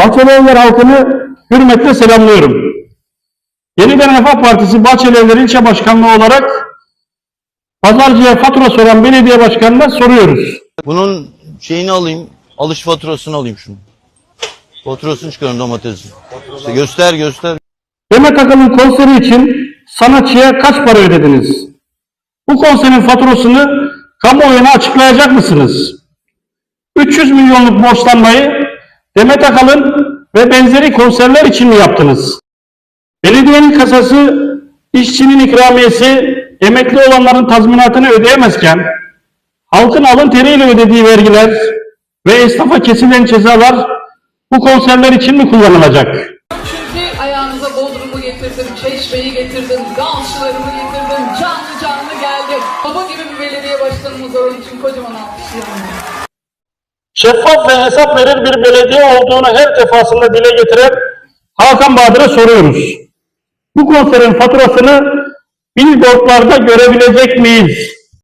Bahçelievler halkını hürmetle selamlıyorum. Yeniden Refah Partisi Bahçelievler İlçe Başkanlığı olarak pazarcıya fatura soran belediye başkanına soruyoruz. Bunun şeyini alayım, alış faturasını alayım şunu. Faturasını çıkarın domatesin. İşte göster göster. Demet Akalın konseri için sanatçıya kaç para ödediniz? Bu konserin faturasını kamuoyuna açıklayacak mısınız? 300 milyonluk borçlanmayı Demet Akalın ve benzeri konserler için mi yaptınız? Belediyenin kasası işçinin ikramiyesi emekli olanların tazminatını ödeyemezken halkın alın teriyle ödediği vergiler ve esnafa kesilen cezalar bu konserler için mi kullanılacak? Çünkü ayağınıza Bodrum'u getirdim, Çeşme'yi getirdim, dansçılarımı getirdim, canlı canlı geldim. Baba gibi bir belediye başkanımız onun için kocaman alkışlıyorum. Şeffaf ve hesap verir bir belediye olduğunu her defasında dile getiren Hakan Bahadır'a soruyoruz. Bu konserin faturasını billboardlarda görebilecek miyiz?